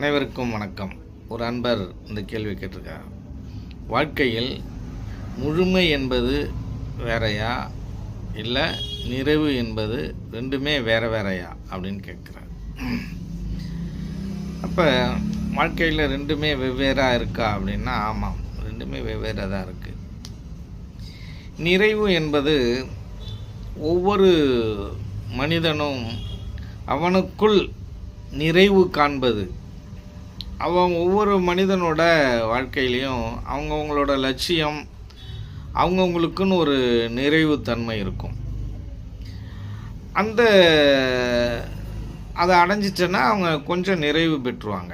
அனைவருக்கும் வணக்கம். ஒரு அன்பர் இந்த கேள்வி கேட்டிருக்கார். வாழ்க்கையில் முழுமை என்பது வேறையா? இல்லை நிறைவு என்பது ரெண்டுமே வேற வேறையா? அப்படின்னு கேட்குறார். அப்போ வாழ்க்கையில் ரெண்டுமே வெவ்வேறாக இருக்கா அப்படின்னா ஆமாம் ரெண்டுமே வெவ்வேறாக தான் இருக்குது நிறைவு என்பது ஒவ்வொரு மனிதனும் அவனுக்குள் நிறைவு காண்பது. அவங்க ஒவ்வொரு மனிதனோட வாழ்க்கையிலையும் அவங்கவுங்களோட லட்சியம் அவங்கவுங்களுக்குன்னு ஒரு நிறைவு தன்மை இருக்கும். அந்த அதை அடைஞ்சிட்டேன்னா அவங்க கொஞ்சம் நிறைவு பெற்றுவாங்க.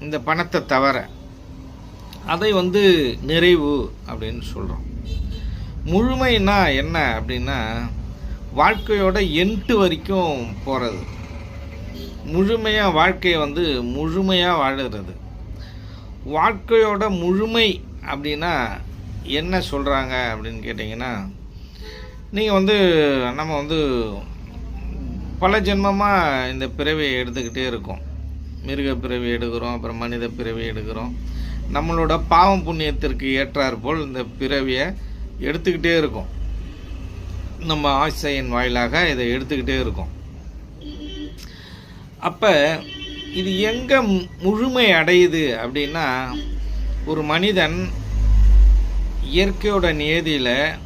இந்த பணத்தை தவிர. அதை வந்து நிறைவு அப்படின்னு சொல்கிறோம் முழுமைனா என்ன அப்படின்னா வாழ்க்கையோட எண்டு வரைக்கும் போகிறது முழுமையாக வாழ்க்கையை வந்து முழுமையாக வாழுகிறது வாழ்க்கையோட முழுமை அப்படின்னா என்ன சொல்கிறாங்க அப்படின்னு கேட்டிங்கன்னா நீங்கள் வந்து நம்ம வந்து பல ஜென்மமாக இந்த பிறவியை எடுத்துக்கிட்டே இருக்கோம். மிருக பிறவி எடுக்கிறோம் அப்புறம் மனித பிறவி எடுக்கிறோம். நம்மளோட பாவம் புண்ணியத்திற்கு ஏற்றாற்போல் இந்த பிறவியை எடுத்துக்கிட்டே இருக்கோம். நம்ம ஆசையின் வாயிலாக இதை எடுத்துக்கிட்டே இருக்கோம். அப்போ இது எங்கே முழுமை அடையுது அப்படின்னா ஒரு மனிதன் இயற்கையோட நியதியில்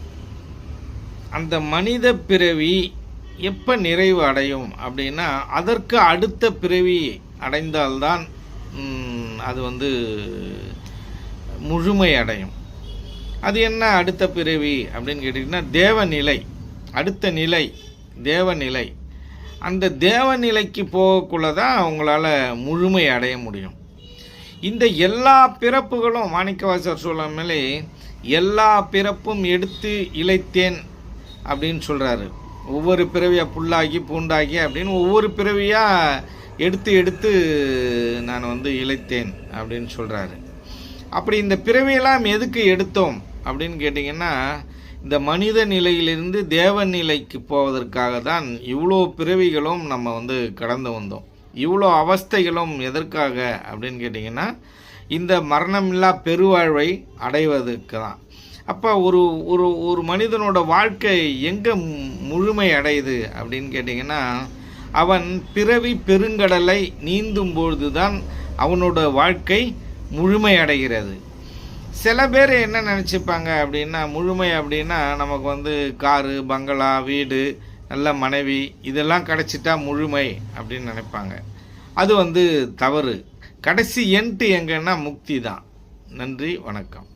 அந்த மனித பிறவி எப்போ நிறைவு அடையும் அப்படின்னா அதற்கு அடுத்த பிறவி அடைந்தால்தான் அது வந்து முழுமை அடையும் அது என்ன அடுத்த பிறவி அப்படின்னு கேட்டிங்கன்னா தேவநிலை அடுத்த நிலை தேவநிலை. அந்த தேவநிலைக்கு போகக்குள்ள தான் அவங்களால முழுமை அடைய முடியும். இந்த எல்லா பிறப்புகளும் மாணிக்கவாசர் சொல்லும் மேலே எல்லா பிறப்பும் எடுத்து இழைத்தேன் அப்படின்னு சொல்கிறாரு ஒவ்வொரு பிறவியாக புல்லாகி பூண்டாகி அப்படின்னு ஒவ்வொரு பிறவியாக எடுத்து எடுத்து நான் வந்து இழைத்தேன் அப்படின்னு சொல்கிறாரு அப்படி இந்த பிறவியெல்லாம் எதுக்கு எடுத்தோம் அப்படின்னு கேட்டிங்கன்னா இந்த மனித நிலையிலிருந்து தேவ நிலைக்கு போவதற்காக தான் இவ்வளோ பிறவிகளும் நம்ம வந்து கடந்து வந்தோம். இவ்வளோ அவஸ்தைகளும் எதற்காக அப்படின்னு கேட்டிங்கன்னா இந்த மரணமில்லா பெருவாழ்வை அடைவதற்கு தான் அப்போ ஒரு ஒரு ஒரு மனிதனோட வாழ்க்கை எங்கே முழுமை அடையுது அப்படின்னு கேட்டிங்கன்னா அவன் பிறவி பெருங்கடலை நீந்தும் பொழுது தான் அவனோட வாழ்க்கை முழுமை அடைகிறது. சில பேர் என்ன நினச்சிப்பாங்க அப்படின்னா முழுமை அப்படின்னா நமக்கு வந்து காரு பங்களா வீடு நல்ல மனைவி இதெல்லாம் கிடச்சிட்டா முழுமை அப்படின்னு நினைப்பாங்க. அது வந்து தவறு. கடைசி எண்ட்டு எங்கன்னா முக்தி தான். நன்றி வணக்கம்.